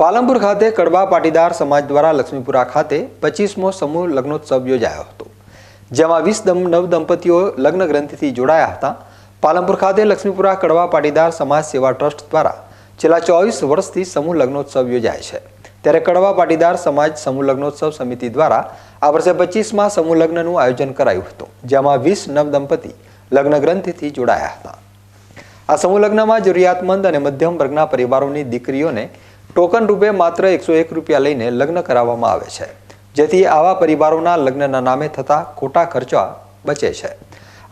પાલનપુર ખાતે કડવા પાટીદાર સમાજ દ્વારા લક્ષ્મીપુરા ખાતે પચીસમો સમૂહ લગ્નોત્સવ યોજાયો હતો, જેમાં વીસ નવ દંપતીઓ લગ્ન ગ્રંથિથી જોડાયા હતા. પાલનપુર ખાતે લક્ષ્મીપુરા કડવા પાટીદાર સમાજ સેવા ટ્રસ્ટ દ્વારા છેલ્લા ચોવીસ વર્ષથી સમૂહ લગ્નોત્સવ યોજાય છે. ત્યારે કડવા પાટીદાર સમાજ સમૂહ લગ્નોત્સવ સમિતિ દ્વારા આ વર્ષે પચીસમાં સમૂહ લગ્નનું આયોજન કરાયું હતું, જેમાં વીસ નવ દંપતી લગ્ન ગ્રંથિથી જોડાયા હતા. આ સમૂહ લગ્નમાં જરૂરિયાતમંદ અને મધ્યમ વર્ગના પરિવારોની દીકરીઓને ટોકન રૂપે માત્ર એકસો એક રૂપિયા લઈને લગ્ન કરાવવામાં આવે છે, જેથી આવા પરિવારોના લગ્નના નામે થતા ખોટા ખર્ચા બચે છે.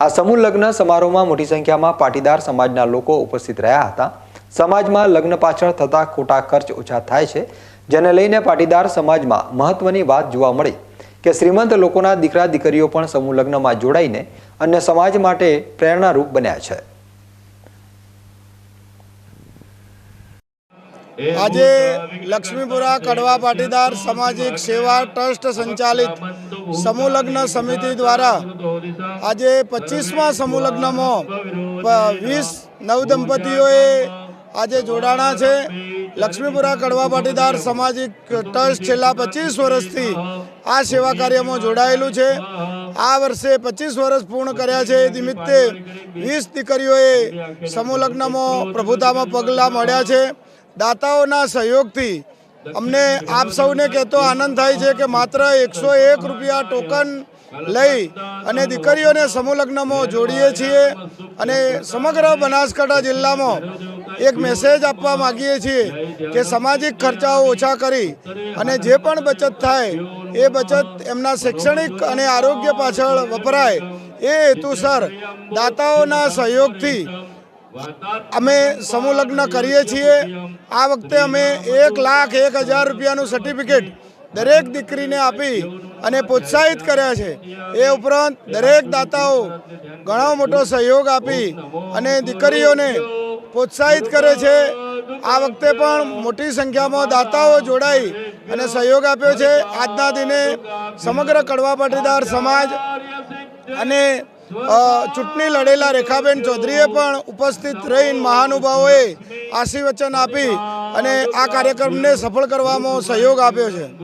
આ સમૂહ લગ્ન સમારોહમાં મોટી સંખ્યામાં પાટીદાર સમાજના લોકો ઉપસ્થિત રહ્યા હતા. સમાજમાં લગ્ન પાછળ થતા ખોટા ખર્ચ ઓછા થાય છે, જેને લઈને પાટીદાર સમાજમાં મહત્વની વાત જોવા મળી કે શ્રીમંત લોકોના દીકરા દીકરીઓ પણ સમૂહ લગ્નમાં જોડાઈને અન્ય સમાજ માટે પ્રેરણારૂપ બન્યા છે. આજે લક્ષ્મીપુરા કડવા પાટીદાર સામાજિક સેવા ટ્રસ્ટ સંચાલિત સમૂહ લગ્ન સમિતિ દ્વારા આજે પચીસમા સમૂહ લગ્નમાં પ- વીસ નવદંપતીઓએ આજે જોડાણા છે. લક્ષ્મીપુરા કડવા પાટીદાર સામાજિક ટ્રસ્ટ છેલ્લા પચીસ વર્ષથી આ સેવા કાર્યમાં જોડાયેલું છે. આ વર્ષે પચીસ વર્ષ પૂર્ણ કર્યા છે. એ નિમિત્તે વીસ દીકરીઓએ સમૂહ લગ્નમાં પ્રભુતામાં પગલાં મળ્યા છે. દાતાઓના સહયોગથી અમને આપ સૌને કહેતો આનંદ થાય છે કે માત્ર એકસો એક રૂપિયા ટોકન લઈ અને દીકરીઓને સમૂહ લગ્નમાં જોડીએ છીએ અને સમગ્ર બનાસકાંઠા જિલ્લામાં એક મેસેજ આપવા માગીએ છીએ કે સામાજિક ખર્ચાઓ ઓછા કરી અને જે પણ બચત થાય એ બચત એમના શૈક્ષણિક અને આરોગ્ય પાછળ વપરાય. એ હેતુસર દાતાઓના સહયોગથી અમે સમૂહ લગ્ન કરીએ છીએ. આ વખતે અમે એક લાખ એક હજાર રૂપિયાનું સર્ટિફિકેટ દરેક દીકરીને આપી અને પ્રોત્સાહિત કર્યા છે. એ ઉપરાંત દરેક દાતાઓ ઘણો મોટો સહયોગ આપી અને દીકરીઓને પ્રોત્સાહિત કરે છે. આ વખતે પણ મોટી સંખ્યામાં દાતાઓ જોડાઈ અને સહયોગ આપ્યો છે. આજના દિને સમગ્ર કડવા પાટીદાર સમાજ અને ચૂંટણી લડેલા રેખાબેન ચૌધરીએ પણ ઉપસ્થિત રહીને મહાનુભાવોએ આશીર્વચન આપી અને આ કાર્યક્રમને સફળ કરવામાં સહયોગ આપ્યો છે.